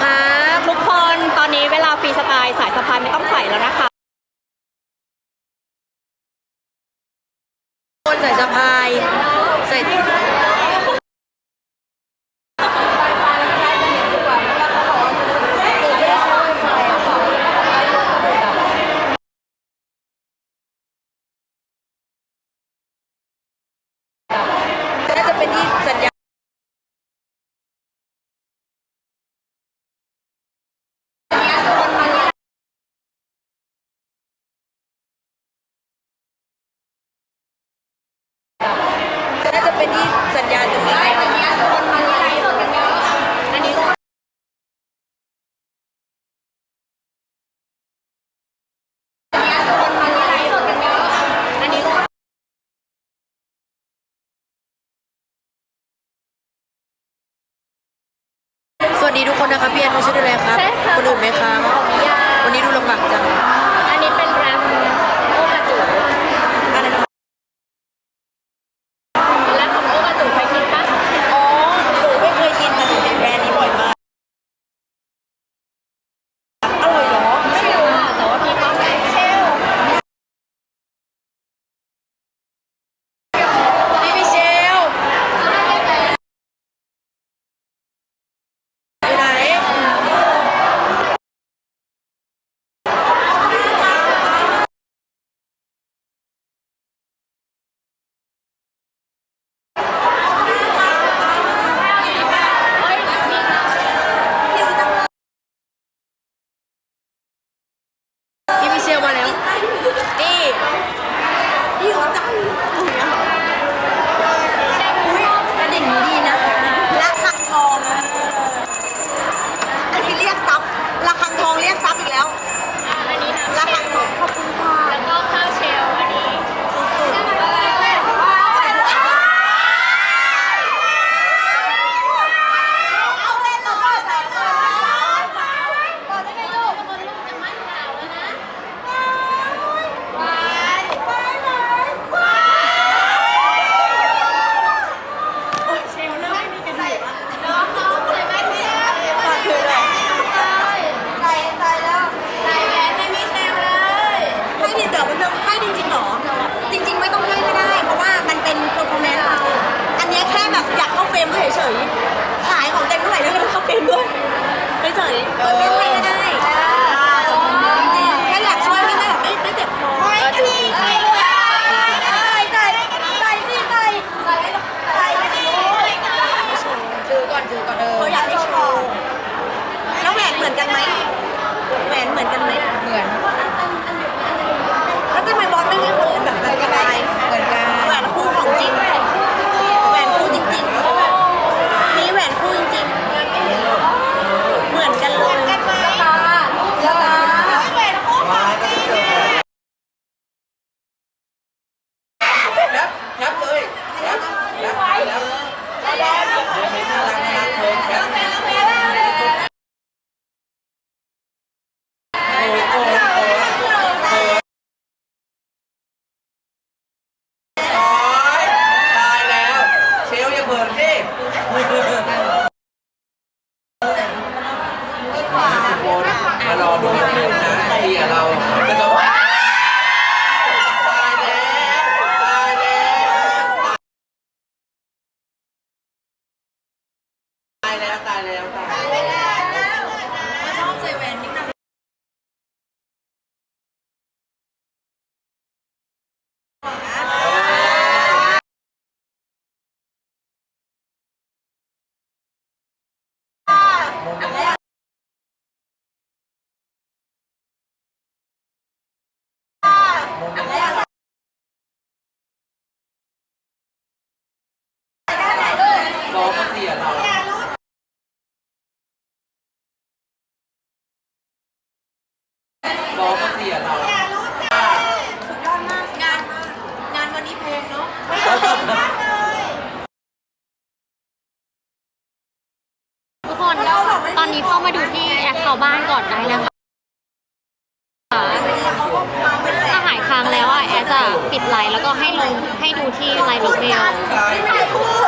ครับทุกคนตอนนี้เวลาฟรีสไตล์สายสะพายไม่ต้องใส่แล้วนะคะคนใส่สะพายใส่จะเป็นที่สัญญา เป็นที่สัญญาณจะได้สัญญาณคนมาไลฟ์สดกันเยอะอันนี้คนมาไลฟ์สดกันเยอะอันนี้สวัสดีทุกคนนะครับพี่แอนมาช่วยดูแลครับใช่ค่ะคนอื่นไหมครับวันนี้ดูลำบากจัง อันนี้เป็นแรปโอกาจู อะไรนะครับ แรปของโอกาจูเคยกินปะ อ๋อหนูไม่เคยกินแต่หนูเห็นแบรนด์นี้บ่อยมาก อร่อยเหรอ ไม่รู้อะแต่ว่ามีความแข็งเชล พี่มิเชลอยู่ไหน พี่มิเชลมาแล้ว นี่ พี่เขาจังอุ้ยกระดิ่งนี้ดีนะคะระฆังทอง อันนี้เรียกซับระฆังทองเรียกซับอีกแล้ว อันนี้น้ำ ระฆังทองขอบคุณค่ะ แล้วก็ข้าวเชลอันนี้ ให้ดิเดี๋ยวมันจะให้จริงๆหรอ จริง ๆ ไม่ต้องให้ก็ได้ เพราะว่ามันเป็นเพอร์ฟอร์แมนซ์เรา อันเนี้ยแค่แบบอยากเข้าเฟรมด้วยเฉยๆ ขายของเต็มเท่าไหร่แล้วก็เข้าเฟรมด้วยเฉยๆไม่ให้ก็ได้จริงๆแค่อยากช่วยให้แบบไม่ไม่เจ็บคอจริงๆใส่ใส่ใส่สิใส่ใส่ใส่ถื อก่อนถือก่อนเออเขาอยากให้โชว์แล้วแหวนเหมือนกันไหมแหวนเหมือนกันไหมเหมือนแล้วทำไมบอสไม่ให้คนอื่นแบบแบบกันไปเหมือนกันแหวนคู่ของจริง แหวนคู่จริงๆนี่แหวนคู่จริงๆ เหมือนกันเลยสตาร์สตาร์แหวนคู่ของจริง แรปแรปเลยแรปแรปแรปน่ารักน่ารักเลยแรปโอ้โหตายตายแล้ว เชลอย่าเบิร์นดิ มารอดูกันเลยนะเบียร์เราจะต้องตาวตายแล้วตายแล้วตายแล้วตายแล้ว รอมาเสียเราสุดยอดมากงานงานวันนี้เพลงเนาะทุกคนตอนนี้เข้ามาดูที่แอคเคาท์บ้านก่อนได้นะคะถ้าหายค้างแล้วอะแอดจะปิดไลน์แล้วก็ให้ลงให้ดูที่ไลน์ลงเบลใช่ไม่ได้พูด